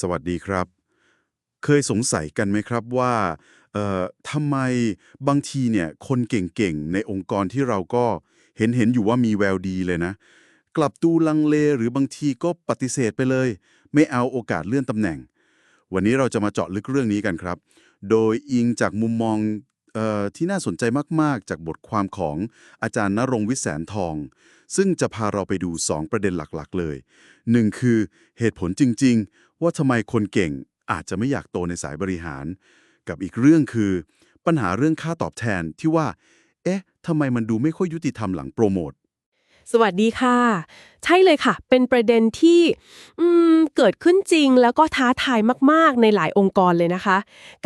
สวัสดีครับ เคยสงสัยกันไหมครับว่าเอ่อทำไมบางทีเนี่ยคนเก่งๆ ในองค์กรที่เราก็เห็นเห็นอยู่ว่ามีแววดีเลยนะ กลับดูลังเลหรือบางทีก็ปฏิเสธไปเลย ไม่เอาโอกาสเลื่อนตำแหน่ง วันนี้เราจะมาเจาะลึกเรื่องนี้กันครับ โดยอิงจากมุมมองที่น่าสนใจมาก ๆ จากบทความของอาจารย์นรงวิแสนทอง ซึ่งจะพาเราไปดู 2 ประเด็นหลัก ๆ เลยหนึ่งคือเหตุผลจริงๆ ว่าทำไมคนเก่งอาจจะไม่อยากโตในสายบริหาร กับอีกเรื่องคือ ปัญหาเรื่องค่าตอบแทนที่ว่า เอ๊ะทำไมมันดูไม่ค่อยยุติธรรมหลังโปรโมทสวัสดีค่ะ ใช่เลยค่ะ เป็นประเด็นที่เกิดขึ้นจริงแล้วก็ท้าทายมากๆ ในหลายองค์กรเลยนะคะ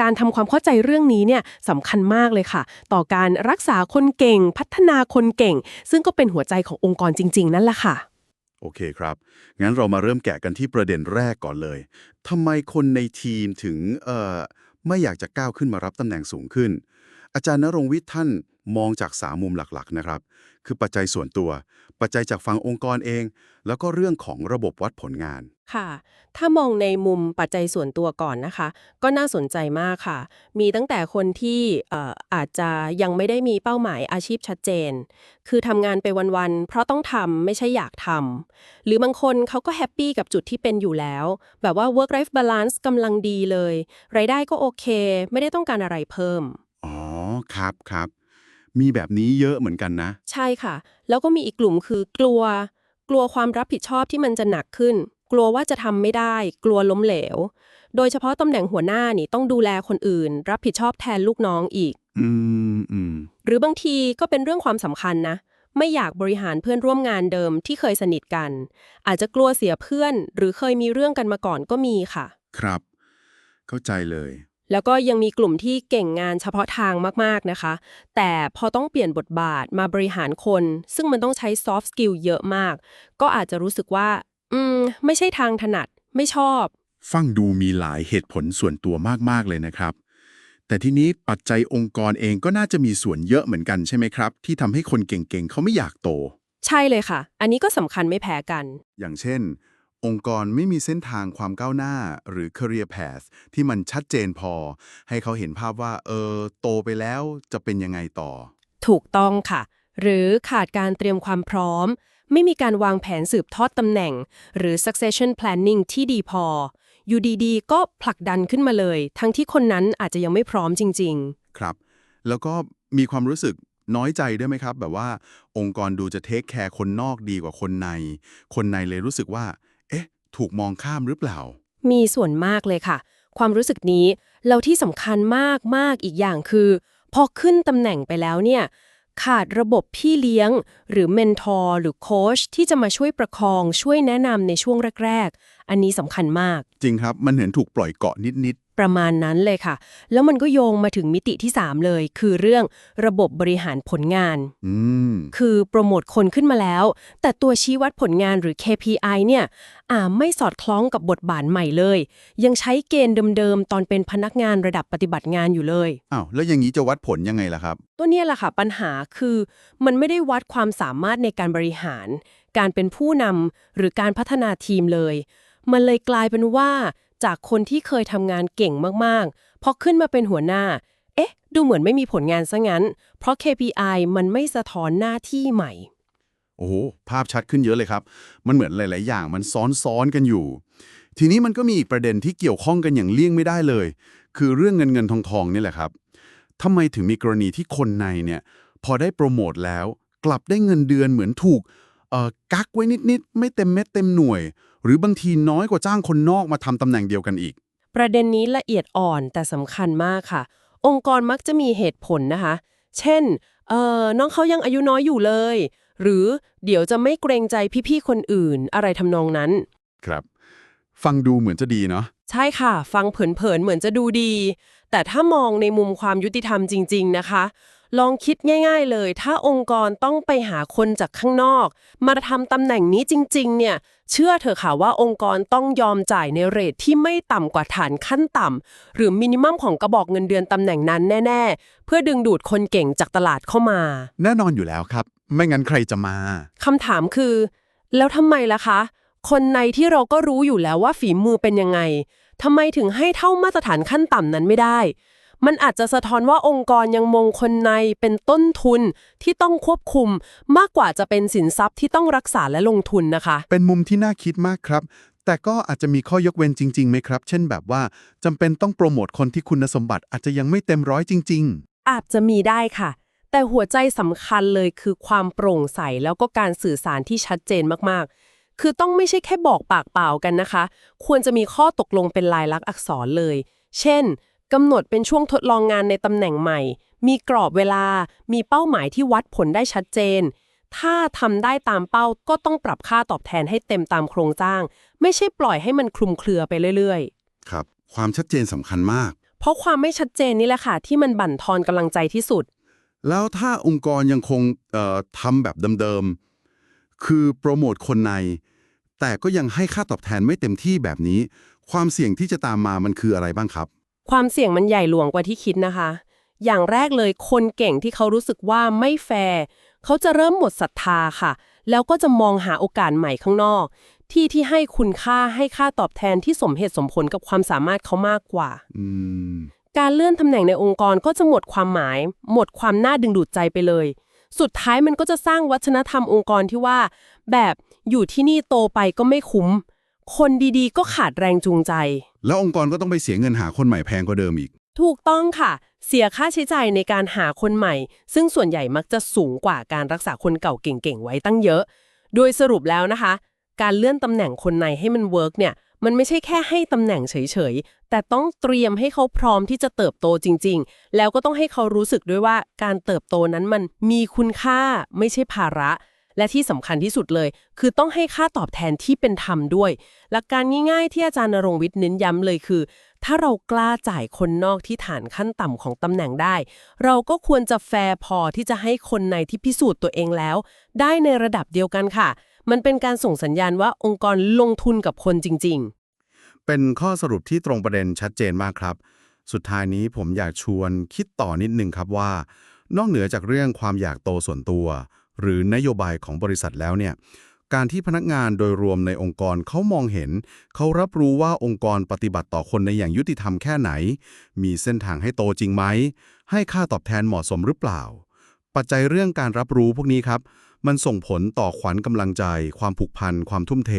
การทำความเข้าใจเรื่องนี้เนี่ยสำคัญมากเลยค่ะ ต่อการรักษาคนเก่ง พัฒนาคนเก่ง ซึ่งก็เป็นหัวใจขององค์กรจริง ๆ นั่นแหละค่ะ โอเคครับ งั้นเรามาเริ่มแกะกันที่ประเด็นแรกก่อนเลยทำไมคนในทีมถึงเอ่อไม่อยากจะก้าวขึ้นมารับตำแหน่งสูงขึ้น อาจารย์นรงวิทย์ท่าน มองจากสามมุมหลักๆนะครับ คือปัจจัยส่วนตัว ปัจจัยจากฝั่งองค์กรเอง แล้วก็เรื่องของระบบวัดผลงาน ค่ะ ถ้ามองในมุมปัจจัยส่วนตัวก่อนนะคะ ก็น่าสนใจมากค่ะ มีตั้งแต่คนที่เอ่ออาจจะยังไม่ได้มีเป้าหมายอาชีพชัดเจน คือทำงานไปวันๆ เพราะต้องทำไม่ใช่อยากทำ หรือบางคนเขาก็แฮปปี้กับจุดที่เป็นอยู่แล้ว แบบว่า work life balance กำลังดีเลย รายได้ก็โอเค ไม่ได้ต้องการอะไรเพิ่ม อ๋อ ครับครับ มีแบบนี้เยอะเหมือนกันนะ ใช่ค่ะ แล้วก็มีอีกกลุ่มคือกลัว กลัวความรับผิดชอบที่มันจะหนักขึ้น กลัวว่าจะทำไม่ได้ กลัวล้มเหลว โดยเฉพาะตำแหน่งหัวหน้านี่ต้องดูแลคนอื่น รับผิดชอบแทนลูกน้องอีก อืมอืมหรือบางทีก็เป็นเรื่องความสำคัญนะ ไม่อยากบริหารเพื่อนร่วมงานเดิมที่เคยสนิทกัน อาจจะกลัวเสียเพื่อน หรือเคยมีเรื่องกันมาก่อนก็มีค่ะ ครับ เข้าใจเลย แล้วก็ยังมีกลุ่มที่เก่งงานเฉพาะทางมากๆนะคะ แต่พอต้องเปลี่ยนบทบาทมาบริหารคน ซึ่งมันต้องใช้ soft skill เยอะมาก ก็อาจจะรู้สึกว่า อืม ไม่ใช่ทางถนัด ไม่ชอบ ฟังดูมีหลายเหตุผลส่วนตัวมาก ๆ เลยนะครับ แต่ทีนี้ปัจจัยองค์กรเองก็น่าจะมีส่วนเยอะเหมือนกันใช่ไหมครับ ที่ทำให้คนเก่งๆเขาไม่อยากโต ใช่เลยค่ะ อันนี้ก็สำคัญไม่แพ้กัน อย่างเช่น องค์กรไม่มีเส้นทางความก้าวหน้าหรือ career path ที่มันชัดเจนพอ ให้เขาเห็นภาพว่า เออ โตไปแล้วจะเป็นยังไงต่อ ถูกต้องค่ะ หรือขาดการเตรียมความพร้อม ไม่มีการวางแผนสืบทอดตำแหน่ง หรือ succession planning ที่ดีพอ อยู่ดีๆ ก็ผลักดันขึ้นมาเลย ทั้งที่คนนั้นอาจจะยังไม่พร้อมจริงครับ แล้วก็มีความรู้สึกน้อยใจด้วยไหมครับ แบบว่าองค์กรดูจะเทคแคร์คนนอกดีกว่าคนใน คนในเลยรู้สึกว่าเอ๊ะ ถูกมองข้ามหรือเปล่าๆมีส่วนมากเลยค่ะ ความรู้สึกนี้ แล้วที่สำคัญมากๆอีกอย่างคือ พอขึ้นตำแหน่งไปแล้วเนี่ย ขาดระบบพี่เลี้ยง หรือเมนทอร์หรือโค้ชที่จะมาช่วยประคองช่วยแนะนำในช่วงแรก ๆ อันนี้สำคัญมาก จริงครับมันเหมือนถูกปล่อยเกาะนิด ประมาณนั้นเลยค่ะ แล้วมันก็โยงมาถึงมิติที่ 3 เลย คือเรื่องระบบบริหารผลงานๆอืมคือโปรโมทคนขึ้นมาแล้ว แต่ตัวชี้วัดผลงานหรือ KPI เนี่ยอ่าไม่สอดคล้องกับบทบาทใหม่เลย ยังใช้เกณฑ์เดิมๆ ตอนเป็นพนักงานระดับปฏิบัติงานอยู่เลยอ้าวแล้วอย่างนี้จะวัดผลยังไงล่ะครับ ตัวเนี้ยแหละค่ะปัญหาคือ มันไม่ได้วัดความสามารถในการบริหาร การเป็นผู้นำหรือการพัฒนาทีมเลย มันเลยกลายเป็นว่า จากคนที่เคยทำงานเก่งมากๆ พอขึ้นมาเป็นหัวหน้า เอ๊ะ ดูเหมือนไม่มีผลงานซะงั้น เพราะ KPI มันไม่สะท้อนหน้าที่ใหม่ โอ้โห ภาพชัดขึ้นเยอะเลยครับ มันเหมือนหลาย ๆ อย่างมันซ้อน ๆ กันอยู่ ทีนี้มันก็มีอีกประเด็นที่เกี่ยวข้องกันอย่างเลี่ยงไม่ได้เลย คือเรื่องเงินเงินทองทองนี่แหละครับทำไมถึงมีกรณีที่คนในเนี่ยพอได้โปรโมทแล้ว กลับได้เงินเดือนเหมือนถูกกักไว้นิด ๆ ไม่เต็มเม็ดเต็มหน่วย หรือบางทีน้อยกว่าจ้างคนนอกมาทำตำแหน่งเดียวกันอีก ประเด็นนี้ละเอียดอ่อนแต่สำคัญมากค่ะ องค์กรมักจะมีเหตุผลนะคะ เช่นเอ่อน้องเขายังอายุน้อยอยู่เลย หรือเดี๋ยวจะไม่เกรงใจพี่ๆคนอื่น อะไรทำนองนั้น ครับ ฟังดูเหมือนจะดีเนาะใช่ค่ะ ฟังเผินๆเหมือนจะดูดี แต่ถ้ามองในมุมความยุติธรรมจริง ๆ นะคะ ลองคิดง่าย ๆเลย ถ้าองค์กรต้องไปหาคนจากข้างนอก มาทำตำแหน่งนี้จริง ๆ เนี่ย เชื่อเถอะค่ะว่าองค์กรต้องยอมจ่ายในเรทที่ไม่ต่ำกว่าฐานขั้นต่ำหรือมินิมัมของกระบอกเงินเดือนตำแหน่งนั้นแน่ ๆ เพื่อดึงดูดคนเก่งจากตลาดเข้ามา แน่นอนอยู่แล้วครับ ไม่งั้นใครจะมาคำถามคือ แล้วทำไมล่ะคะ คนในที่เราก็รู้อยู่แล้วว่าฝีมือเป็นยังไงทำไมถึงให้เท่ามาตรฐานขั้นต่ำนั้นไม่ได้ มันอาจจะสะท้อนว่าองค์กรยังมองคนในเป็นต้นทุนที่ต้องควบคุม มากกว่าจะเป็นสินทรัพย์ที่ต้องรักษาและลงทุนนะคะ เป็นมุมที่น่าคิดมากครับ แต่ก็อาจจะมีข้อยกเว้นจริงๆไหมครับ เช่นแบบว่าจำเป็นต้องโปรโมทคนที่คุณสมบัติอาจจะยังไม่เต็มร้อยจริงอาจจะมีได้ค่ะ แต่หัวใจสำคัญเลยคือความโปร่งใสแล้วก็การสื่อสารที่ชัดเจนมากๆคือต้องไม่ใช่แค่บอกปากเปล่ากันนะคะ ควรจะมีข้อตกลงเป็นลายลักษณ์อักษรเลย เช่น กำหนดเป็นช่วงทดลองงานในตำแหน่งใหม่ มีกรอบเวลา มีเป้าหมายที่วัดผลได้ชัดเจน ถ้าทำได้ตามเป้าก็ต้องปรับค่าตอบแทนให้เต็มตามโครงจ้าง ไม่ใช่ปล่อยให้มันคลุมเครือไปเรื่อยๆ ครับ ความชัดเจนสำคัญมาก เพราะความไม่ชัดเจนนี่แหละค่ะที่มันบั่นทอนกำลังใจที่สุด แล้วถ้าองค์กรยังคงเอ่อทำแบบเดิมๆ คือโปรโมทคนใน แต่ก็ยังให้ค่าตอบแทนไม่เต็มที่แบบนี้ ความเสี่ยงที่จะตามมามันคืออะไรบ้างครับ ความเสี่ยงมันใหญ่หลวงกว่าที่คิดนะคะ อย่างแรกเลยคนเก่งที่เขารู้สึกว่าไม่แฟร์เขาจะเริ่มหมดศรัทธาค่ะ แล้วก็จะมองหาโอกาสใหม่ข้างนอก ที่ที่ให้คุณค่าให้ค่าตอบแทนที่สมเหตุสมผลกับความสามารถเขามากกว่าอืมการเลื่อนตำแหน่งในองค์กรก็จะหมดความหมาย หมดความน่าดึงดูดใจไปเลย สุดท้ายมันก็จะสร้างวัฒนธรรมองค์กรที่ว่า แบบอยู่ที่นี่โตไปก็ไม่คุ้ม คนดีๆ ก็ขาดแรงจูงใจ แล้วองค์กรก็ต้องไปเสียเงินหาคนใหม่แพงกว่าเดิมอีก ถูกต้องค่ะ เสียค่าใช้จ่ายในการหาคนใหม่ ซึ่งส่วนใหญ่มักจะสูงกว่าการรักษาคนเก่าเก่งๆ ไว้ตั้งเยอะ โดยสรุปแล้วนะคะ การเลื่อนตำแหน่งคนในให้มันเวิร์กเนี่ย มันไม่ใช่แค่ให้ตำแหน่งเฉยๆ แต่ต้องเตรียมให้เขาพร้อมที่จะเติบโตจริง ๆ แล้วก็ต้องให้เขารู้สึกด้วยว่าการเติบโตนั้นมันมีคุณค่าไม่ใช่ภาระ และที่สำคัญที่สุดเลย คือต้องให้ค่าตอบแทนที่เป็นธรรมด้วย หลักการง่ายๆ ที่อาจารย์นรงค์วิทย์เน้นย้ำเลยคือ ถ้าเรากล้าจ่ายคนนอกที่ฐานขั้นต่ำของตำแหน่งได้ เราก็ควรจะแฟร์พอที่จะให้คนในที่พิสูจน์ตัวเองแล้ว ได้ในระดับเดียวกันค่ะ มันเป็นการส่งสัญญาณว่าองค์กรลงทุนกับคนจริง ๆ เป็นข้อสรุปที่ตรงประเด็นชัดเจนมากครับ สุดท้ายนี้ผมอยากชวนคิดต่อนิดนึงครับว่า นอกเหนือจากเรื่องความอยากโตส่วนตัว หรือนโยบายของบริษัทแล้วเนี่ยการที่พนักงานโดยรวมในองค์กรเขามองเห็น เขารับรู้ว่าองค์กรปฏิบัติต่อคนในอย่างยุติธรรมแค่ไหน มีเส้นทางให้โตจริงไหม ให้ค่าตอบแทนเหมาะสมหรือเปล่า ปัจจัยเรื่องการรับรู้พวกนี้ครับ มันส่งผลต่อขวัญกำลังใจ ความผูกพัน ความทุ่มเท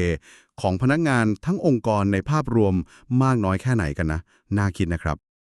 ของพนักงานทั้งองค์กรในภาพรวมมากน้อยแค่ไหนกันนะ น่าคิดนะครับ